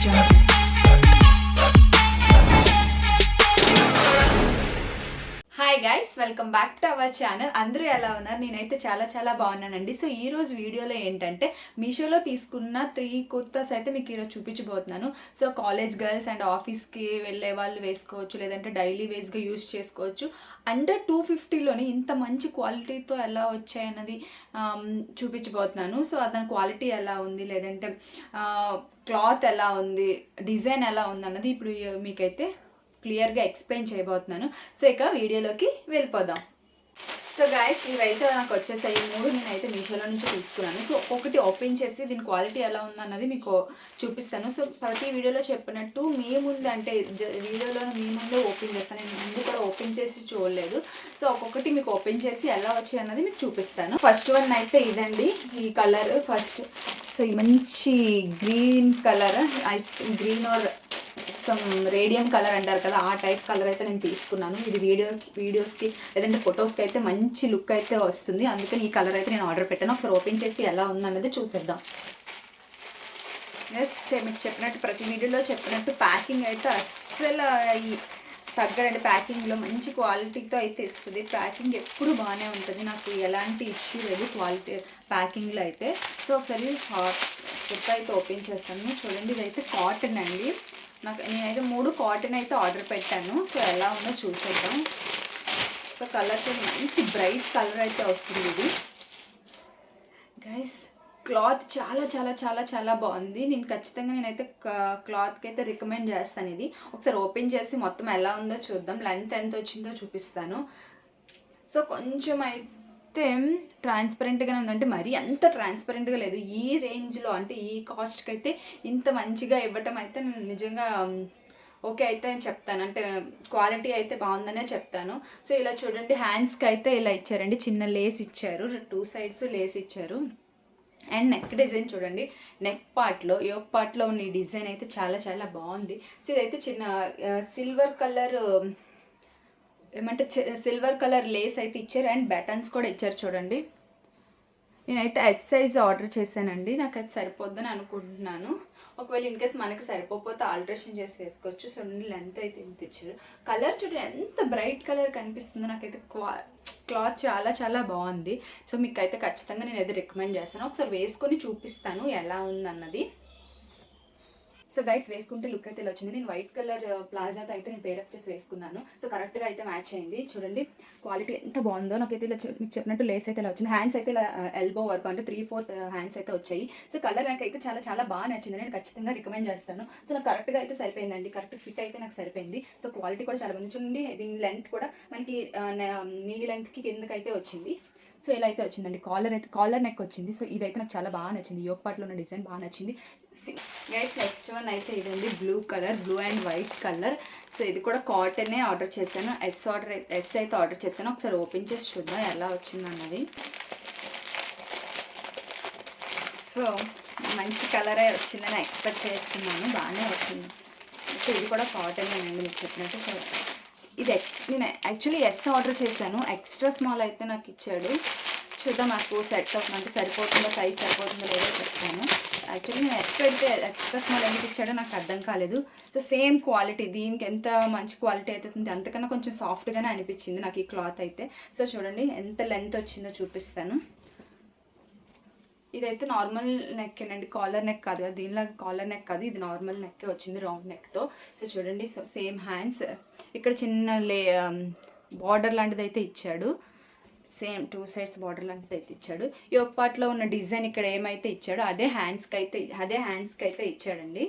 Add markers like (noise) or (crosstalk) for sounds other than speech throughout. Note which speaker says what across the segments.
Speaker 1: question.
Speaker 2: Hi guys welcome back to our channel అందరూ ఎలా ఉన్నారు? నేనైతే చాలా చాలా బాగున్నానండి. సో ఈ రోజు వీడియోలో ఏంటంటే మీషోలో తీసుకున్న త్రీ కుర్తాస్ అయితే మీకు ఈరోజు చూపించబోతున్నాను. సో కాలేజ్ గర్ల్స్ అండ్ ఆఫీస్కి వెళ్ళే వాళ్ళు వేసుకోవచ్చు లేదంటే డైలీ వేస్గా యూజ్ చేసుకోవచ్చు. అండర్ టూ ఫిఫ్టీలోని ఇంత మంచి క్వాలిటీతో ఎలా వచ్చాయన్నది చూపించబోతున్నాను. సో దాని క్వాలిటీ ఎలా ఉంది లేదంటే క్లాత్ ఎలా ఉంది డిజైన్ ఎలా ఉంది అన్నది ఇప్పుడు మీకైతే క్లియర్గా ఎక్స్ప్లెయిన్ చేయబోతున్నాను. సో ఇక వీడియోలోకి వెళ్ళిపోదాం. సో గాయస్ ఇవైతే నాకు వచ్చేసాయి. ఈ మూడు నేనైతే మీషోలో నుంచి తీసుకున్నాను. సో ఒక్కొక్కటి ఓపెన్ చేసి దీని క్వాలిటీ ఎలా ఉందన్నది మీకు చూపిస్తాను. సో ప్రతి వీడియోలో చెప్పినట్టు మీ ముందు అంటే వీడియోలో మీ ముందే ఓపెన్ చేస్తాను నేను ముందు కూడా ఓపెన్ చేసి చూడలేదు. సో ఒక్కొక్కటి మీకు ఓపెన్ చేసి ఎలా వచ్చాయి అన్నది మీకు చూపిస్తాను. ఫస్ట్ వన్ అయితే ఇదండి. ఈ కలర్ ఫస్ట్. సో ఈ మంచి green colour green or some radium colour అంటారు కదా ఆ టైప్ కలర్ అయితే నేను తీసుకున్నాను. ఇది వీడియో వీడియోస్కి లేదంటే ఫొటోస్కి అయితే మంచి లుక్ అయితే వస్తుంది. అందుకని ఈ కలర్ అయితే నేను ఆర్డర్ పెట్టాను. ఒకసారి ఓపెన్ చేసి ఎలా ఉందన్నది చూసేద్దాం. ఎస్ మీకు చెప్పినట్టు ప్రతి వీడియోలో చెప్పినట్టు ప్యాకింగ్ అయితే అస్సలు తగ్గడండి ప్యాకింగ్లో మంచి క్వాలిటీతో అయితే ఇస్తుంది. ప్యాకింగ్ ఎప్పుడు బాగానే ఉంటుంది. నాకు ఎలాంటి ఇష్యూ లేదు క్వాలిటీ ప్యాకింగ్లో అయితే. సో ఒకసారి కుర్తా అయితే ఓపెన్ చేస్తాను. చూడండి ఇదైతే కాటన్ అండి. నాకు నేనైతే మూడు కాటన్ అయితే ఆర్డర్ పెట్టాను. సో ఎలా ఉందో చూసేద్దాం. సో కలర్ చూడండి మంచి బ్రైట్ కలర్ అయితే వస్తుంది ఇది. గైస్ క్లాత్ చాలా చాలా చాలా చాలా బాగుంది. నేను ఖచ్చితంగా నేనైతే క్లాత్కి అయితే రికమెండ్ చేస్తాను ఇది. ఒకసారి ఓపెన్ చేసి మొత్తం ఎలా ఉందో చూద్దాం. లెంత్ ఎంత వచ్చిందో చూపిస్తాను. సో కొంచెం అయితే ట్రాన్స్పరెంట్గానే ఉందంటే మరీ అంత ట్రాన్స్పరెంట్గా లేదు. ఈ రేంజ్లో అంటే ఈ కాస్ట్కి అయితే ఇంత మంచిగా ఇవ్వటం అయితే నేను నిజంగా ఓకే అయితే నేను చెప్తాను. అంటే క్వాలిటీ అయితే బాగుందనే చెప్తాను. సో ఇలా చూడండి హ్యాండ్స్కి అయితే ఇలా ఇచ్చారండి. చిన్న లేస్ ఇచ్చారు. టూ సైడ్స్ లేస్ ఇచ్చారు. అండ్ నెక్ డిజైన్ చూడండి. నెక్ పార్ట్లో యోక్ పార్ట్లో ఉన్న ఈ డిజైన్ అయితే చాలా చాలా బాగుంది. సో ఇదైతే చిన్న సిల్వర్ కలర్ ఏమంటే సిల్వర్ కలర్ లేస్ అయితే ఇచ్చారు అండ్ బటన్స్ కూడా ఇచ్చారు చూడండి. నేనైతే ఎస్ సైజ్ ఆర్డర్ చేశానండి. నాకు అది సరిపోద్దని అనుకుంటున్నాను. ఒకవేళ ఇన్ కేస్ మనకి సరిపోతే ఆల్ట్రేషన్ చేసి వేసుకోవచ్చు. సో లెంత్ అయితే ఎంత ఇచ్చారు. కలర్ చూడండి ఎంత బ్రైట్ కలర్ కనిపిస్తుందో నాకైతే క్వా క్లాత్ చాలా చాలా బాగుంది. సో మీకు అయితే ఖచ్చితంగా నేను అయితే రికమెండ్ చేస్తాను. ఒకసారి వేసుకొని చూపిస్తాను ఎలా ఉందన్నది. సో గైస్ వేసుకుంటే లుక్ అయితే ఇలా వచ్చింది. నేను వైట్ కలర్ ప్లాజాతో అయితే నేను పేరప్ చేసి వేసుకున్నాను. సో కరెక్ట్గా అయితే మ్యాచ్ అయింది. చూడండి క్వాలిటీ ఎంత బాగుందో. నాకైతే ఇలా మీకు చెప్పినట్టు లేస్ అయితే ఇలా వచ్చింది. హ్యాండ్స్ అయితే ఇలా uh, ఎల్బో వర్క్ అంటే త్రీ ఫోర్త్ హ్యాండ్స్ అయితే వచ్చాయి. సో కలర్ నాకు అయితే చాలా చాలా బాగా నచ్చింది. నేను ఖచ్చితంగా రికమెండ్ చేస్తాను. సో నాకు కరెక్ట్గా అయితే సరిపోయిందండి. కరెక్ట్ ఫిట్ అయితే నాకు సరిపోయింది. సో క్వాలిటీ కూడా చాలా బాగుంది. చూడండి దీని లెంత్ కూడా మనకి uh, నీ లెంత్కి కిందకైతే వచ్చింది. సో ఇలా అయితే వచ్చిందండి. కాలర్ అయితే కాలర్ నెక్ వచ్చింది. సో ఇదైతే నాకు చాలా బాగా నచ్చింది. యోగ పాటలో ఉన్న డిజైన్ బాగా నచ్చింది. గైస్ నెక్స్ట్ వన్ అయితే ఇదండి. Blue colour blue and white colour so ఇది కూడా కాటనే ఆర్డర్ చేశాను. ఎస్ ఆర్డర్ ఎస్ అయితే ఆర్డర్ చేశాను. ఒకసారి ఓపెన్ చేసి చూద్దాం ఎలా వచ్చింది అన్నది. సో మంచి కలరే వచ్చిందని ఎక్స్పెక్ట్ చేస్తున్నాను. బాగానే వచ్చింది. సో ఇది కూడా కాటన్ అండి మీకు చెప్పినట్టు. సో ఇది ఎక్స్ నేను యాక్చువల్లీ ఎస్ ఆర్డర్ చేశాను. ఎక్స్ట్రా స్మాల్ అయితే నాకు ఇచ్చాడు. చూద్దాం నాకు సెట్ అవుతుందంటే సరిపోతుందో? సైజ్ సరిపోతుందో? లేదో చెప్తాను. యాక్చువల్లీ నేను ఎస్ పెడితే ఎక్స్ట్రా స్మాల్ ఎందుకు ఇచ్చాడో నాకు అర్థం కాలేదు. సో సేమ్ క్వాలిటీ దీనికి ఎంత మంచి క్వాలిటీ అయితే ఉంది? అంతకన్నా కొంచెం సాఫ్ట్గానే అనిపించింది నాకు ఈ క్లాత్ అయితే. సో చూడండి ఎంత లెంత్ వచ్చిందో చూపిస్తాను. ఇదైతే నార్మల్ నెక్ అండి కాలర్ నెక్ కాదు కదా దీనిలా కాలర్ నెక్ కాదు ఇది నార్మల్ నెక్ వచ్చింది రౌండ్ నెక్తో సో చూడండి సో సేమ్ హ్యాండ్స్ ఇక్కడ చిన్న లే um, బార్డర్ లాంటిది అయితే ఇచ్చాడు. సేమ్ టూ సైడ్స్ బార్డర్ లాంటిది అయితే ఇచ్చాడు. ఈ ఒక పార్ట్లో ఉన్న డిజైన్ ఇక్కడ ఏమైతే ఇచ్చాడో అదే హ్యాండ్స్కి అయితే అదే హ్యాండ్స్కి అయితే ఇచ్చాడండి.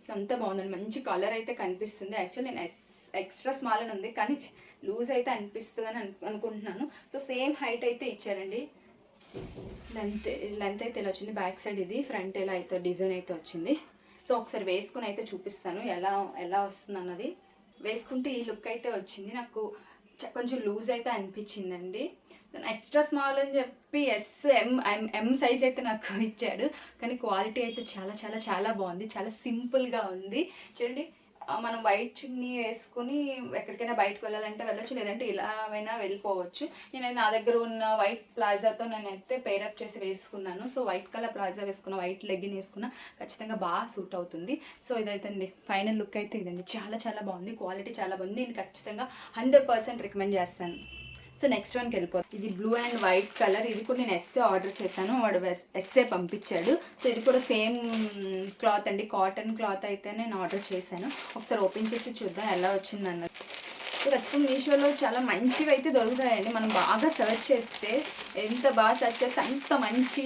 Speaker 2: సో అంతా బాగుందండి. మంచి కలర్ అయితే కనిపిస్తుంది. యాక్చువల్లీ నేను ఎస్ ఎక్స్ట్రా స్మాల్ అని ఉంది కానీ లూజ్ అయితే అనిపిస్తుంది అని అనుకుంటున్నాను. సో సేమ్ హైట్ అయితే ఇచ్చారండి. లెంత్ లెంత్ అయితే ఇలా వచ్చింది. బ్యాక్ సైడ్ ఇది ఫ్రంట్ ఎలా అయితే డిజైన్ అయితే వచ్చింది. సో ఒకసారి వేసుకుని అయితే చూపిస్తాను ఎలా ఎలా వస్తుంది అన్నది వేసుకుంటే ఈ లుక్ అయితే వచ్చింది. నాకు చ- కొంచెం లూజ్ అయితే అనిపించిందండి. ఎక్స్ట్రా స్మాల్ అని చెప్పి ఎస్ ఎం ఎం ఎం సైజ్ అయితే నాకు (laughs) ఇచ్చాడు. కానీ క్వాలిటీ అయితే చాలా చాలా చాలా బాగుంది. చాలా సింపుల్గా ఉంది. చూడండి మనం వైట్ చున్నీ వేసుకుని ఎక్కడికైనా బయటకు వెళ్ళాలంటే వెళ్ళచ్చు లేదంటే ఇలావైనా అయినా వెళ్ళిపోవచ్చు. నేను నా దగ్గర ఉన్న వైట్ ప్లాజాతో నేనైతే పేరప్ చేసి వేసుకున్నాను. సో వైట్ కలర్ ప్లాజా వేసుకున్న వైట్ లెగ్గిన్ వేసుకున్న ఖచ్చితంగా బాగా సూట్ అవుతుంది. సో ఇదైతే అండి ఫైనల్ లుక్ అయితే ఇదండి. చాలా చాలా బాగుంది. క్వాలిటీ చాలా బాగుంది. నేను ఖచ్చితంగా హండ్రెడ్ పర్సెంట్ రికమెండ్ చేస్తాను. సో నెక్స్ట్ వన్కి వెళ్ళిపోతుంది ఇది బ్లూ అండ్ వైట్ కలర్ ఇది కూడా నేను ఎస్ఏ ఆర్డర్ చేశాను. వాడు ఎస్ఏ పంపించాడు. సో ఇది కూడా సేమ్ క్లాత్ అండి. కాటన్ క్లాత్ అయితే నేను ఆర్డర్ చేశాను. ఒకసారి ఓపెన్ చేసి చూద్దాం ఎలా వచ్చింది అన్నది. సో ఖచ్చితంగా మీషోలో చాలా మంచివి అయితే దొరుకుతాయండి. మనం బాగా సెర్చ్ చేస్తే ఎంత బాగా సెర్చ్ చేస్తే అంత మంచి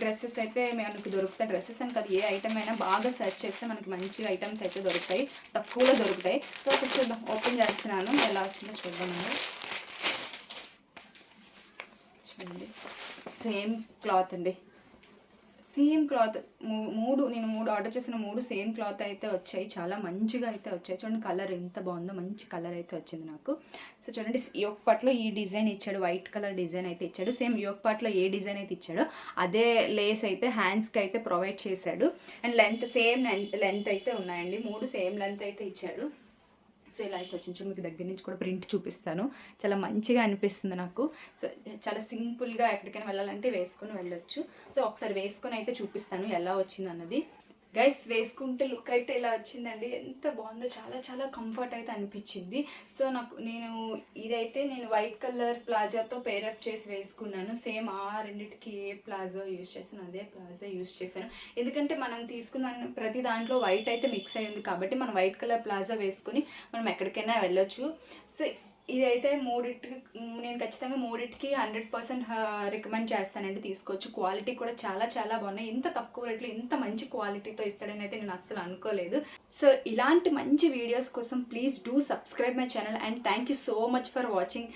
Speaker 2: డ్రెస్సెస్ అయితే మనకు దొరుకుతాయి. డ్రెస్సెస్ అని కాదు ఏ ఐటమ్ అయినా బాగా సెర్చ్ చేస్తే మనకి మంచి ఐటమ్స్ అయితే దొరుకుతాయి. తక్కువలో దొరుకుతాయి. సో ఒకసారి చూద్దాం. ఓపెన్ చేస్తున్నాను. ఎలా వచ్చిందో చూద్దామండి చూడండి సేమ్ క్లాత్ అండి. Same cloth. మూడు నేను మూడు ఆర్డర్ చేసిన మూడు సేమ్ క్లాత్ అయితే వచ్చాయి. చాలా మంచిగా అయితే వచ్చాయి. చూడండి కలర్ ఎంత బాగుందో మంచి కలర్ అయితే వచ్చింది నాకు. సో చూడండి యోక్ పాట్లో ఈ డిజైన్ ఇచ్చాడు. వైట్ కలర్ డిజైన్ అయితే ఇచ్చాడు. సేమ్ యోక్ పాట్లో ఏ డిజైన్ అయితే ఇచ్చాడో అదే లేస్ అయితే హ్యాండ్స్కి అయితే ప్రొవైడ్ చేశాడు. And length same length length అయితే ఉన్నాయండి. మూడు సేమ్ లెంత్ అయితే ఇచ్చాడు. సో ఇలా అయితే వచ్చింది మీకు దగ్గర నుంచి కూడా ప్రింట్ చూపిస్తాను. చాలా మంచిగా అనిపిస్తుంది నాకు. సో చాలా సింపుల్గా ఎక్కడికైనా వెళ్ళాలంటే వేసుకొని వెళ్ళొచ్చు. సో ఒకసారి వేసుకొని అయితే చూపిస్తాను ఎలా వచ్చింది అన్నది గైస్ వేసుకుంటే లుక్ అయితే ఇలా వచ్చిందండి. ఎంత బాగుందో చాలా చాలా కంఫర్ట్ అయితే అనిపించింది. సో నాకు నేను ఇదైతే నేను వైట్ కలర్ ప్లాజాతో పేరప్ చేసి వేసుకున్నాను. సేమ్ ఆ రెండింటికి ఏ ప్లాజో యూస్ చేశాను అదే ప్లాజా యూస్ చేశాను. ఎందుకంటే మనం తీసుకున్న ప్రతి దాంట్లో వైట్ అయితే మిక్స్ అయ్యింది కాబట్టి మనం వైట్ కలర్ ప్లాజా వేసుకుని మనం ఎక్కడికైనా వెళ్ళొచ్చు. సో ఇదైతే మూడింటికి నేను ఖచ్చితంగా మూడింటికి హండ్రెడ్ పర్సెంట్ రికమెండ్ చేస్తానండి తీసుకోవచ్చు. క్వాలిటీ కూడా చాలా చాలా బాగున్నాయి. ఇంత తక్కువ రేట్లో ఇంత మంచి క్వాలిటీతో ఇస్తాడని అయితే నేను అస్సలు అనుకోలేదు. సో ఇలాంటి మంచి వీడియోస్ కోసం please do subscribe my channel and thank you so much for watching.